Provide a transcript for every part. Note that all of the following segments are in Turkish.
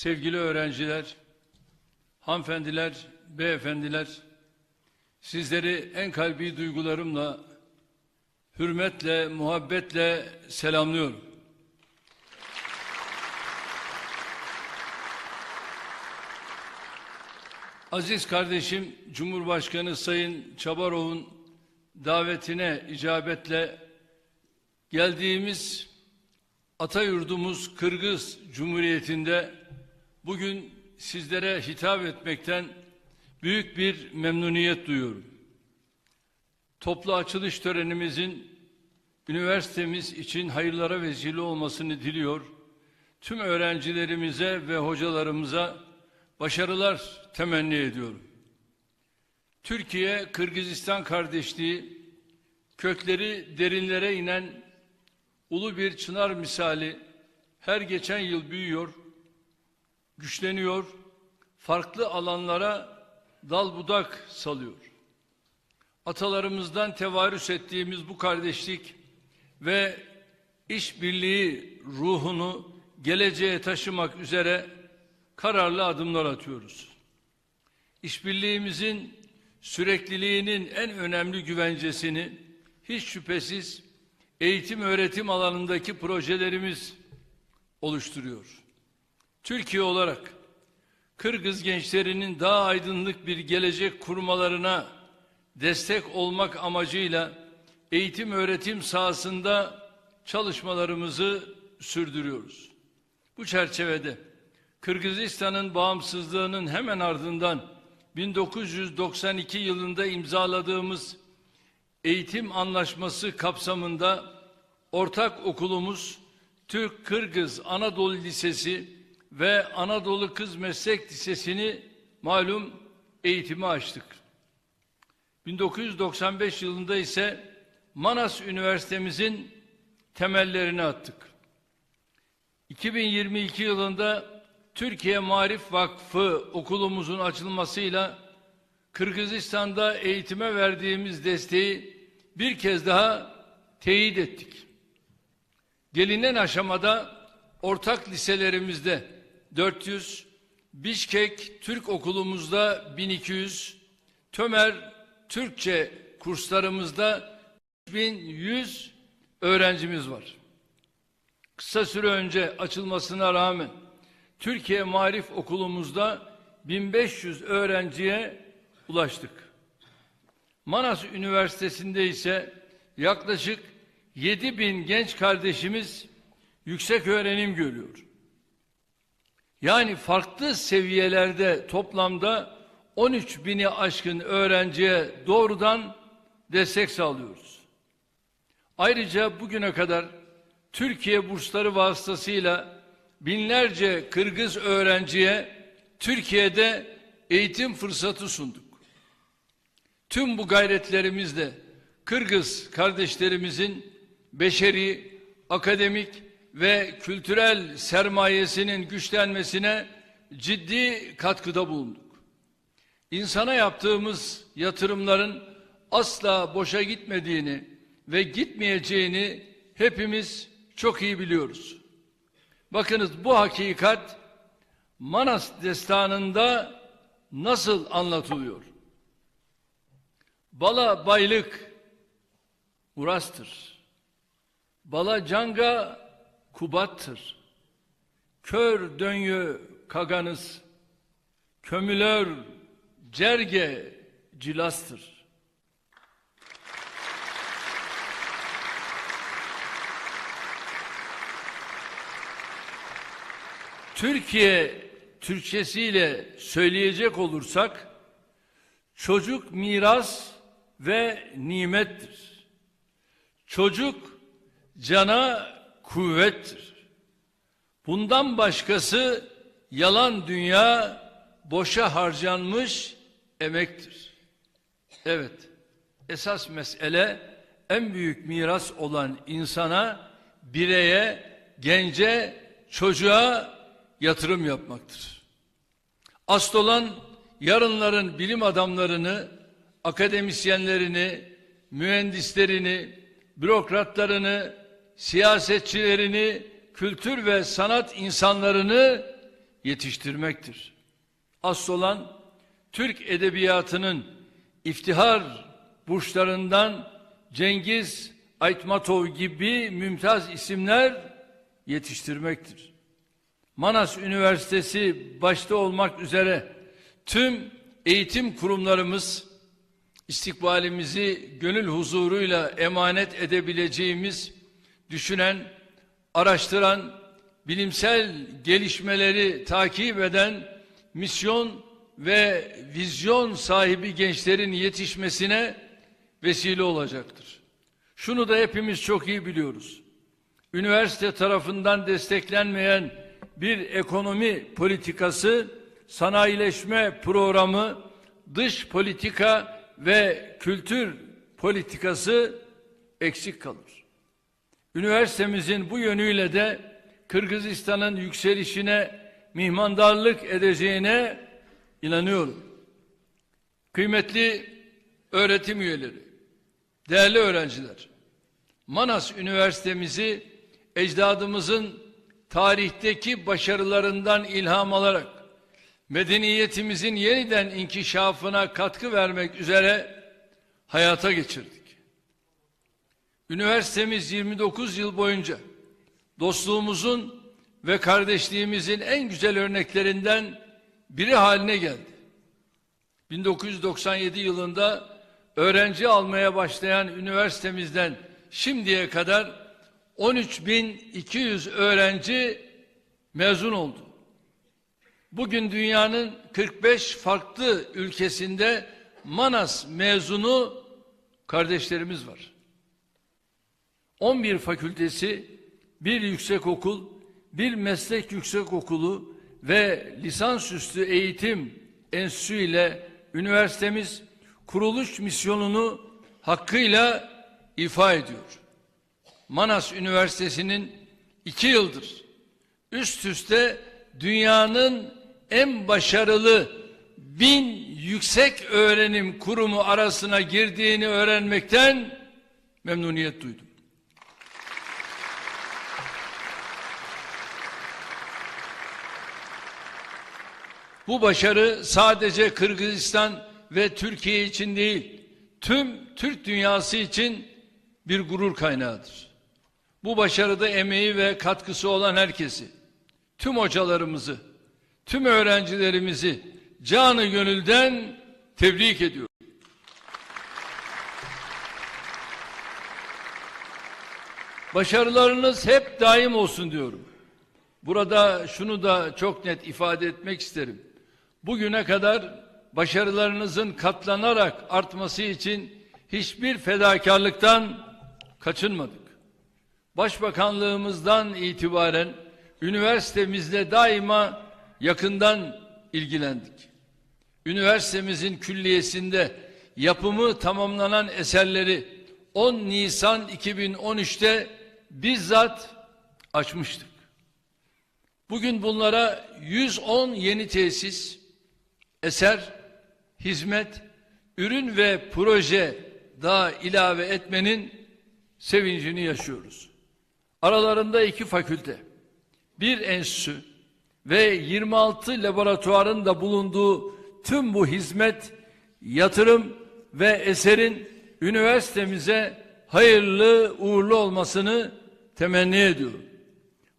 sevgili öğrenciler, hanımefendiler, beyefendiler, sizleri en kalbi duygularımla, hürmetle, muhabbetle selamlıyorum. Aziz kardeşim Cumhurbaşkanı Sayın Çabarov'un davetine icabetle geldiğimiz Atayurdumuz Kırgız Cumhuriyeti'nde bugün sizlere hitap etmekten büyük bir memnuniyet duyuyorum. Toplu açılış törenimizin üniversitemiz için hayırlara vesile olmasını diliyor. Tüm öğrencilerimize ve hocalarımıza başarılar temenni ediyorum. Türkiye-Kırgızistan kardeşliği kökleri derinlere inen ulu bir çınar misali her geçen yıl büyüyor, güçleniyor, farklı alanlara dal budak salıyor. Atalarımızdan tevarüs ettiğimiz bu kardeşlik ve işbirliği ruhunu geleceğe taşımak üzere kararlı adımlar atıyoruz. İşbirliğimizin sürekliliğinin en önemli güvencesini hiç şüphesiz eğitim öğretim alanındaki projelerimiz oluşturuyor. Türkiye olarak Kırgız gençlerinin daha aydınlık bir gelecek kurmalarına destek olmak amacıyla eğitim öğretim sahasında çalışmalarımızı sürdürüyoruz. Bu çerçevede Kırgızistan'ın bağımsızlığının hemen ardından 1992 yılında imzaladığımız eğitim anlaşması kapsamında ortak okulumuz Türk Kırgız Anadolu Lisesi ve Anadolu Kız Meslek Lisesi'ni malum eğitimi açtık. 1995 yılında ise Manas Üniversitemizin temellerini attık. 2022 yılında Türkiye Marif Vakfı okulumuzun açılmasıyla Kırgızistan'da eğitime verdiğimiz desteği bir kez daha teyit ettik. Gelinen aşamada ortak liselerimizde 400, Bişkek Türk okulumuzda 1200, Tömer Türkçe kurslarımızda 1100 öğrencimiz var. Kısa süre önce açılmasına rağmen Türkiye Marif Okulumuzda 1500 öğrenciye ulaştık. Manas Üniversitesi'nde ise yaklaşık 7000 genç kardeşimiz yüksek öğrenim görüyor. Yani farklı seviyelerde toplamda 13 bini aşkın öğrenciye doğrudan destek sağlıyoruz. Ayrıca bugüne kadar Türkiye bursları vasıtasıyla binlerce Kırgız öğrenciye Türkiye'de eğitim fırsatı sunduk. Tüm bu gayretlerimizle Kırgız kardeşlerimizin beşeri, akademik ve kültürel sermayesinin güçlenmesine ciddi katkıda bulunduk. İnsana yaptığımız yatırımların asla boşa gitmediğini ve gitmeyeceğini hepimiz çok iyi biliyoruz. Bakınız bu hakikat Manas destanında nasıl anlatılıyor? Bala baylık Uras'tır. Bala canga Kubat'tır. Kör dönyö kaganız, kömülör cerge cilastır. Türkiye Türkçesiyle söyleyecek olursak çocuk miras ve nimettir. Çocuk cana kuvvettir. Bundan başkası yalan dünya boşa harcanmış emektir. Evet, esas mesele en büyük miras olan insana, bireye, gence, çocuğa yatırım yapmaktır. Asıl olan yarınların bilim adamlarını, akademisyenlerini, mühendislerini, bürokratlarını, siyasetçilerini, kültür ve sanat insanlarını yetiştirmektir. Asıl olan Türk edebiyatının iftihar burçlarından Cengiz Aytmatov gibi mümtaz isimler yetiştirmektir. Manas Üniversitesi başta olmak üzere tüm eğitim kurumlarımız istikbalimizi gönül huzuruyla emanet edebileceğimiz düşünen, araştıran, bilimsel gelişmeleri takip eden misyon ve vizyon sahibi gençlerin yetişmesine vesile olacaktır. Şunu da hepimiz çok iyi biliyoruz. Üniversite tarafından desteklenmeyen bir ekonomi politikası, sanayileşme programı, dış politika ve kültür politikası eksik kalır. Üniversitemizin bu yönüyle de Kırgızistan'ın yükselişine mihmandarlık edeceğine inanıyorum. Kıymetli öğretim üyeleri, değerli öğrenciler, Manas Üniversitemizi ecdadımızın tarihteki başarılarından ilham alarak medeniyetimizin yeniden inkişafına katkı vermek üzere hayata geçirdik. Üniversitemiz 29 yıl boyunca dostluğumuzun ve kardeşliğimizin en güzel örneklerinden biri haline geldi. 1997 yılında öğrenci almaya başlayan üniversitemizden şimdiye kadar 13.200 öğrenci mezun oldu. Bugün dünyanın 45 farklı ülkesinde Manas mezunu kardeşlerimiz var. 11 fakültesi, bir yüksekokul, bir meslek yüksekokulu ve lisansüstü eğitim enstitüsü ile üniversitemiz kuruluş misyonunu hakkıyla ifa ediyor. Manas Üniversitesi'nin iki yıldır üst üste dünyanın en başarılı bin yüksek öğrenim kurumu arasına girdiğini öğrenmekten memnuniyet duydum. Bu başarı sadece Kırgızistan ve Türkiye için değil, tüm Türk dünyası için bir gurur kaynağıdır. Bu başarıda emeği ve katkısı olan herkesi, tüm hocalarımızı, tüm öğrencilerimizi canı gönülden tebrik ediyorum. Başarılarınız hep daim olsun diyorum. Burada şunu da çok net ifade etmek isterim. Bugüne kadar başarılarınızın katlanarak artması için hiçbir fedakarlıktan kaçınmadık. Başbakanlığımızdan itibaren üniversitemizle daima yakından ilgilendik. Üniversitemizin külliyesinde yapımı tamamlanan eserleri 10 Nisan 2013'te bizzat açmıştık. Bugün bunlara 110 yeni tesis, eser, hizmet, ürün ve proje daha ilave etmenin sevincini yaşıyoruz. Aralarında iki fakülte, bir enstitü ve 26 laboratuvarın da bulunduğu tüm bu hizmet, yatırım ve eserin üniversitemize hayırlı uğurlu olmasını temenni ediyorum.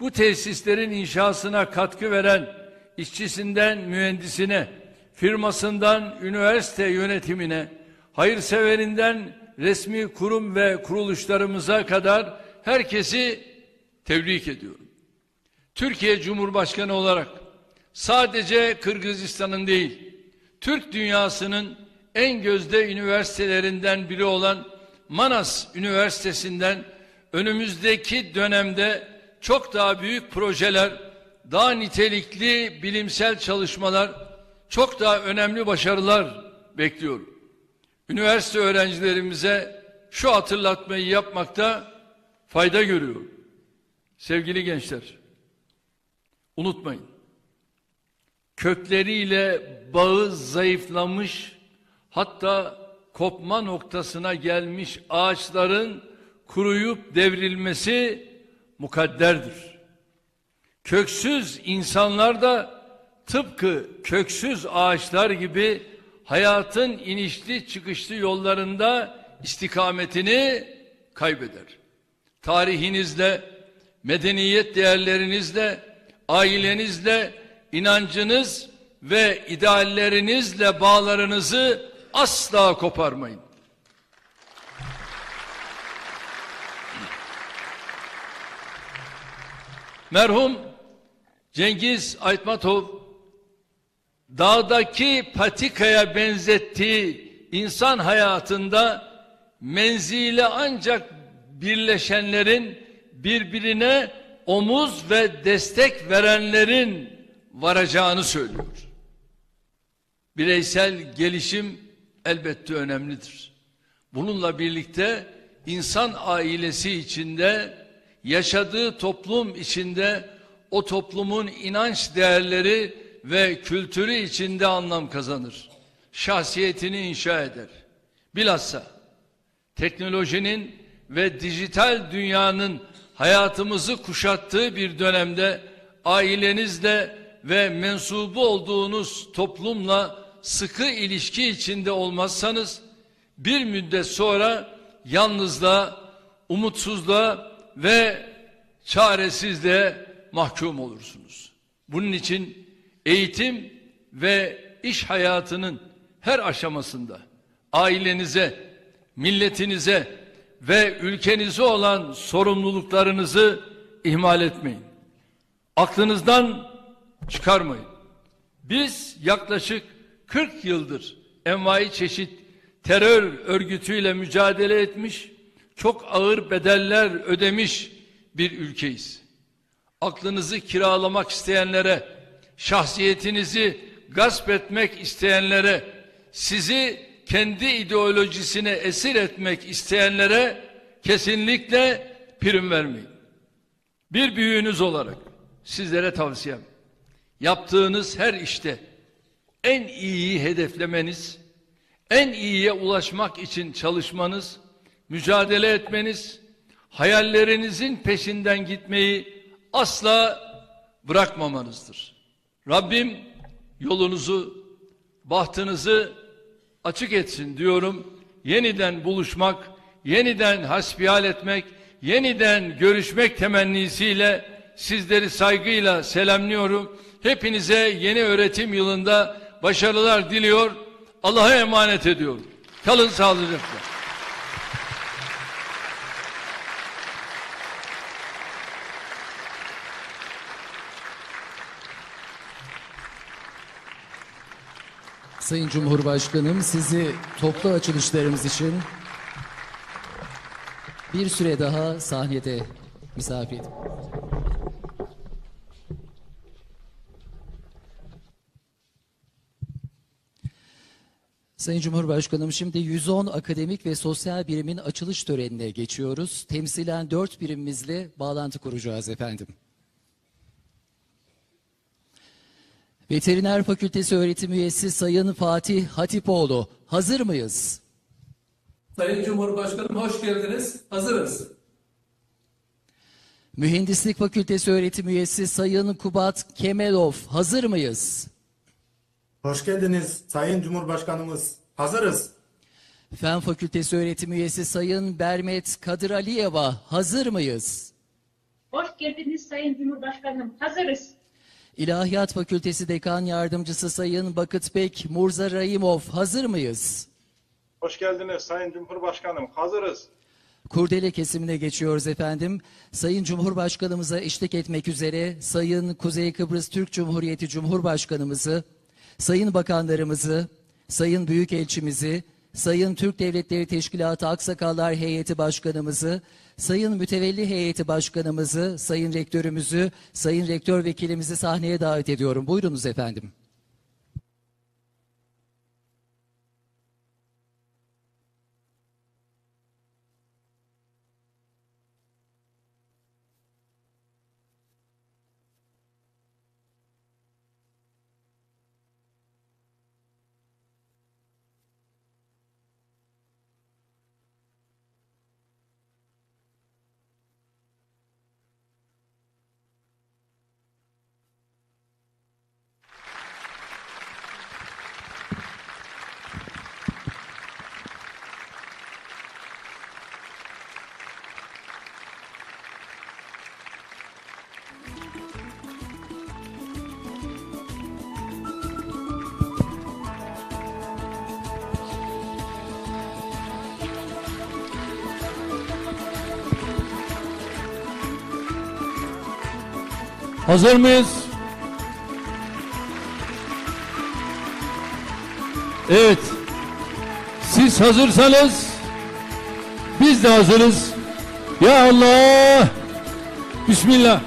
Bu tesislerin inşasına katkı veren işçisinden mühendisine, firmasından üniversite yönetimine, hayırseverinden resmi kurum ve kuruluşlarımıza kadar herkesi tebrik ediyorum. Türkiye Cumhurbaşkanı olarak sadece Kırgızistan'ın değil, Türk dünyasının en gözde üniversitelerinden biri olan Manas Üniversitesi'nden önümüzdeki dönemde çok daha büyük projeler, daha nitelikli bilimsel çalışmalar, çok daha önemli başarılar bekliyorum. Üniversite öğrencilerimize şu hatırlatmayı yapmakta fayda görüyorum. Sevgili gençler, unutmayın. Kökleriyle bağı zayıflamış, hatta kopma noktasına gelmiş ağaçların kuruyup devrilmesi mukadderdir. Köksüz insanlar da tıpkı köksüz ağaçlar gibi hayatın inişli çıkışlı yollarında istikametini kaybeder. Tarihinizle, medeniyet değerlerinizle, ailenizle, inancınız ve ideallerinizle bağlarınızı asla koparmayın. Merhum Cengiz Aytmatov dağdaki patikaya benzettiği insan hayatında menzile ancak birleşenlerin birbirine omuz ve destek verenlerin varacağını söylüyor. Bireysel gelişim elbette önemlidir. Bununla birlikte insan ailesi içinde yaşadığı toplum içinde o toplumun inanç değerleri ve kültürü içinde anlam kazanır. Şahsiyetini inşa eder. Bilhassa teknolojinin ve dijital dünyanın hayatımızı kuşattığı bir dönemde ailenizle ve mensubu olduğunuz toplumla sıkı ilişki içinde olmazsanız bir müddet sonra yalnızlığa, umutsuzluğa ve çaresizliğe mahkum olursunuz. Bunun için eğitim ve iş hayatının her aşamasında ailenize, milletinize ve ülkenize olan sorumluluklarınızı ihmal etmeyin. Aklınızdan çıkarmayın. Biz yaklaşık 40 yıldır envai çeşit terör örgütüyle mücadele etmiş, çok ağır bedeller ödemiş bir ülkeyiz. Aklınızı kiralamak isteyenlere, şahsiyetinizi gasp etmek isteyenlere, sizi kendi ideolojisine esir etmek isteyenlere kesinlikle prim vermeyin. Bir büyüğünüz olarak sizlere tavsiyem, yaptığınız her işte en iyiyi hedeflemeniz, en iyiye ulaşmak için çalışmanız, mücadele etmeniz, hayallerinizin peşinden gitmeyi asla bırakmamanızdır. Rabbim yolunuzu, bahtınızı açık etsin diyorum. Yeniden buluşmak, yeniden hasbihal etmek, yeniden görüşmek temennisiyle sizleri saygıyla selamlıyorum. Hepinize yeni öğretim yılında başarılar diliyor. Allah'a emanet ediyorum. Kalın sağlıcakla. Sayın Cumhurbaşkanım sizi toplu açılışlarımız için bir süre daha sahnede misafir edin. Sayın Cumhurbaşkanım şimdi 110 akademik ve sosyal birimin açılış törenine geçiyoruz. Temsilen 4 birimimizle bağlantı kuracağız efendim. Veteriner Fakültesi öğretim üyesi Sayın Fatih Hatipoğlu. Hazır mıyız? Sayın Cumhurbaşkanım hoş geldiniz. Hazırız. Mühendislik Fakültesi öğretim üyesi Sayın Kubat Kemelov. Hazır mıyız? Hoş geldiniz Sayın Cumhurbaşkanımız. Hazırız. Fen Fakültesi öğretim üyesi Sayın Bermet Kadir Aliyeva. Hazır mıyız? Hoş geldiniz Sayın Cumhurbaşkanım. Hazırız. İlahiyat Fakültesi Dekan Yardımcısı Sayın Bakıtbek Murza Rahimov. Hazır mıyız? Hoş geldiniz Sayın Cumhurbaşkanım. Hazırız. Kurdele kesimine geçiyoruz efendim. Sayın Cumhurbaşkanımıza eşlik etmek üzere Sayın Kuzey Kıbrıs Türk Cumhuriyeti Cumhurbaşkanımızı, Sayın Bakanlarımızı, Sayın Büyükelçimizi, Sayın Türk Devletleri Teşkilatı Aksakallar Heyeti Başkanımızı, Sayın Mütevelli Heyeti Başkanımızı, Sayın Rektörümüzü, Sayın Rektör Vekilimizi sahneye davet ediyorum. Buyurunuz efendim. Hazır mıyız? Evet. Siz hazırsanız biz de hazırız. Ya Allah! Bismillah.